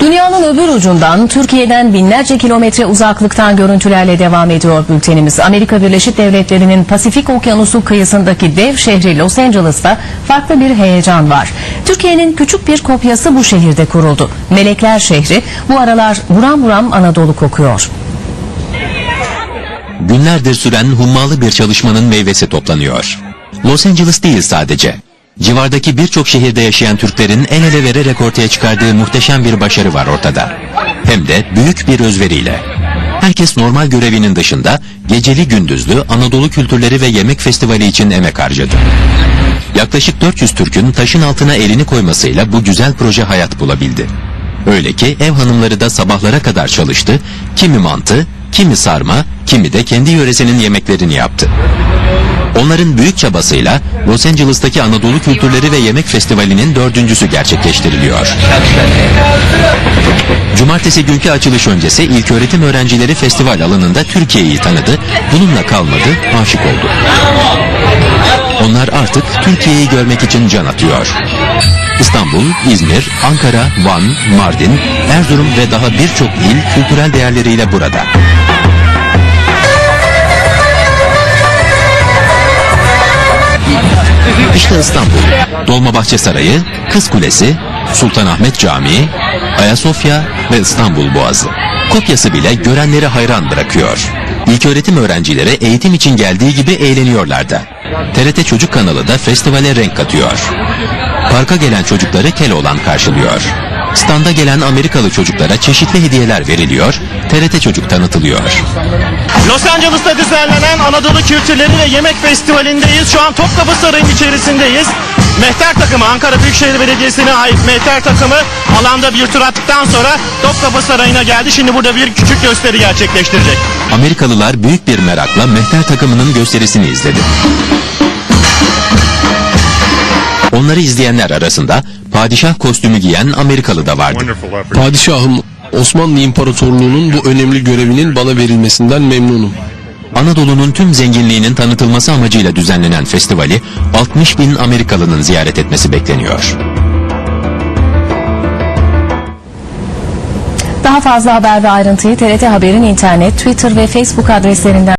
Dünyanın öbür ucundan Türkiye'den binlerce kilometre uzaklıktan görüntülerle devam ediyor bültenimiz. Amerika Birleşik Devletleri'nin Pasifik Okyanusu kıyısındaki dev şehri Los Angeles'ta farklı bir heyecan var. Türkiye'nin küçük bir kopyası bu şehirde kuruldu. Melekler şehri bu aralar buram buram Anadolu kokuyor. Günlerdir süren hummalı bir çalışmanın meyvesi toplanıyor. Los Angeles değil sadece. Civardaki birçok şehirde yaşayan Türklerin el ele vererek ortaya çıkardığı muhteşem bir başarı var ortada. Hem de büyük bir özveriyle. Herkes normal görevinin dışında geceli gündüzlü Anadolu Kültürleri ve Yemek Festivali için emek harcadı. Yaklaşık 400 Türk'ün taşın altına elini koymasıyla bu güzel proje hayat bulabildi. Öyle ki ev hanımları da sabahlara kadar çalıştı, kimi mantı, kimi sarma, kimi de kendi yöresinin yemeklerini yaptı. Onların büyük çabasıyla Los Angeles'taki Anadolu Kültürleri ve Yemek Festivali'nin dördüncüsü gerçekleştiriliyor. Cumartesi günkü açılış öncesi ilköğretim öğrencileri festival alanında Türkiye'yi tanıdı, bununla kalmadı, aşık oldu. Onlar artık Türkiye'yi görmek için can atıyor. İstanbul, İzmir, Ankara, Van, Mardin, Erzurum ve daha birçok il kültürel değerleriyle burada. İstanbul. Dolmabahçe Sarayı, Kız Kulesi, Sultanahmet Camii, Ayasofya ve İstanbul Boğazı. Kopyası bile görenleri hayran bırakıyor. İlköğretim öğrencileri eğitim için geldiği gibi eğleniyorlar da. TRT Çocuk kanalı da festivale renk katıyor. Parka gelen çocukları Keloğlan karşılıyor. Standa gelen Amerikalı çocuklara çeşitli hediyeler veriliyor, TRT Çocuk tanıtılıyor. Los Angeles'ta düzenlenen Anadolu Kültürleri ve Yemek Festivali'ndeyiz. Şu an Topkapı Sarayı'nın içerisindeyiz. Mehter takımı, Ankara Büyükşehir Belediyesi'ne ait Mehter takımı alanda bir tur attıktan sonra Topkapı Sarayı'na geldi. Şimdi burada bir küçük gösteri gerçekleştirecek. Amerikalılar büyük bir merakla Mehter takımının gösterisini izledi. Onları izleyenler arasında padişah kostümü giyen Amerikalı da vardı. Padişahım Osmanlı İmparatorluğu'nun bu önemli görevinin bana verilmesinden memnunum. Anadolu'nun tüm zenginliğinin tanıtılması amacıyla düzenlenen festivali 60 bin Amerikalının ziyaret etmesi bekleniyor. Daha fazla haber ve ayrıntıyı TRT Haber'in internet, Twitter ve Facebook adreslerinden